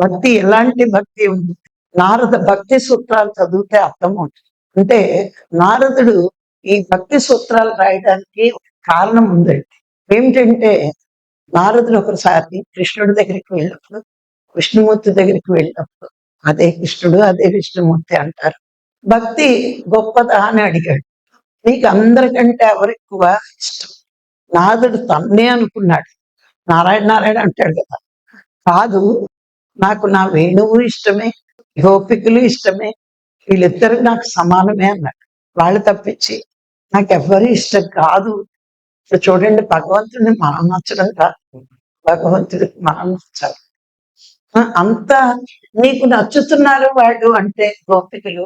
భక్తి ఎలాంటి భక్తి ఉంది? నారద భక్తి సూత్రాలు చదివితే అర్థమవుతుంది అంటే నారదుడు ఈ భక్తి సూత్రాలు రాయడానికి ఒక కారణం ఉందండి ఏమిటంటే నారదుడు ఒకసారి కృష్ణుడి దగ్గరికి వెళ్ళినప్పుడు విష్ణుమూర్తి దగ్గరికి వెళ్ళినప్పుడు అదే కృష్ణుడు అదే విష్ణుమూర్తి అంటారు. భక్తి గొప్పదా అని అడిగాడు. నీకు అందరికంటే ఎవరెక్కువ ఇష్టం? నారదుడు తన్నే అనుకున్నాడు. నారాయణ నారాయణ అంటాడు కదా. కాదు నాకు నా వేణువు ఇష్టమే గోపికలు ఇష్టమే వీళ్ళిద్దరూ నాకు సమానమే అన్నాడు. వాళ్ళు తప్పించి నాకు ఎవ్వరు ఇష్టం కాదు. ఇప్పుడు చూడండి భగవంతుడిని మనం నచ్చడం కాదు భగవంతుడికి మనం నచ్చాలి అంత నీకు నచ్చుతున్నారు వాళ్ళు అంటే గోపికలు.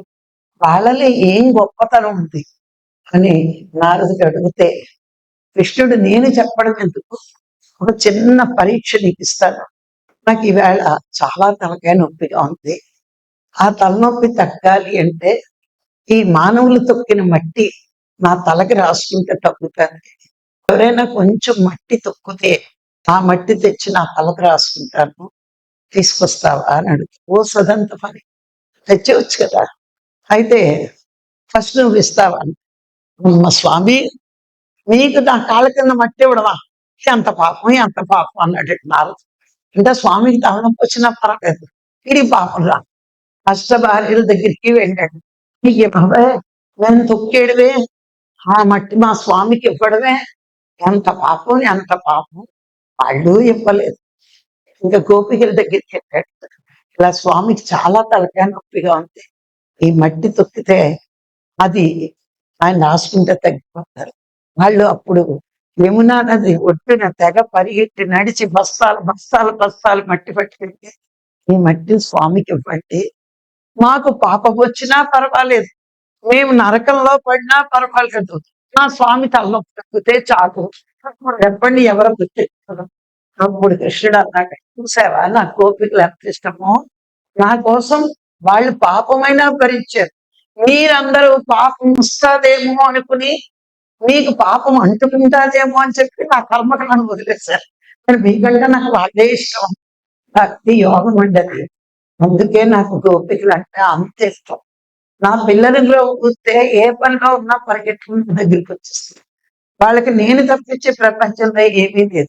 వాళ్ళలో ఏం గొప్పతనం ఉంది? అని నారదుడు అడిగితే కృష్ణుడు నేను చెప్పడం ఎందుకు? ఒక చిన్న పరీక్ష నీకు ఇస్తాను. నాకు ఈవేళ చాలా తలకాయ నొప్పిగా ఉంది. ఆ తలనొప్పి తగ్గాలి అంటే ఈ మానవులు తొక్కిన మట్టి నా తలకి రాసుకుంటే తగ్గుతుంది. ఎవరైనా కొంచెం మట్టి తొక్కితే ఆ మట్టి తెచ్చి నా తలకు రాసుకుంటాను. తీసుకొస్తావా అని అడుగు ఓ సదంత పని. తెచ్చేవచ్చు కదా. అయితే ఫస్ట్ నువ్వు ఇస్తావా? మా అమ్మ స్వామి నీకు నా కాళ్ళ కింద మట్టి ఇవ్వడమా? ఎంత పాపం ఎంత పాపం అన్నాడు నారదు అంటే స్వామికి తలనొప్పి వచ్చినా పర్వాలేదు. ఇది పాపంలా రా. భార్యల దగ్గరికి వెళ్ళాడు. నీకు ఇవ్వవే నేను తొక్కేడువే ఆ మట్టి మా స్వామికి ఇవ్వడమే? ఎంత పాపం ఎంత పాపం. వాళ్ళు ఇవ్వలేదు. ఇంకా గోపికల దగ్గరికి వెళ్ళాడు. ఇలా స్వామికి చాలా తలకాయ నొప్పిగా ఉంది. ఈ మట్టి తొక్కితే అది ఆయన రాసుకుంటే తగ్గిపోతారు. వాళ్ళు అప్పుడు యమునా నది ఒడ్డున తెగ పరిగెట్టి నడిచి బస్తాలు బస్తాలు బస్తాలు మట్టి పట్టుకెళ్ళి ఈ మట్టి స్వామికి ఇవ్వండి. మాకు పాపం వచ్చినా పర్వాలేదు. మేము నరకంలో పడినా పర్వాలేదు. మా స్వామి తలలో తగ్గితే చాలు. చెప్పండి ఎవరు గుర్తిస్తారు అప్పుడు కృష్ణుడు అన్నాడు. చూసావా? నా గోపికలు ఎంత ఇష్టమో. నా కోసం వాళ్ళు పాపమైనా భరించారు. మీరందరూ పాపం వస్తుందేమో అనుకుని మీకు పాపం అంటుకుంటాదేమో అని చెప్పి నా కర్మకలను వదిలేశారు. మరి మీకంటే నాకు వాళ్ళే ఇష్టం. భక్తి యోగం ఉండదు అందుకే నాకు గోపికలు అంటే అంత ఇష్టం. నా పిల్లలలో కూస్తే ఏ పనిలో ఉన్నా పరిగెట్టుకుని దగ్గరికి వచ్చేస్తుంది వాళ్ళకి నేను తప్పించే ప్రపంచంలో ఏమీ లేదు.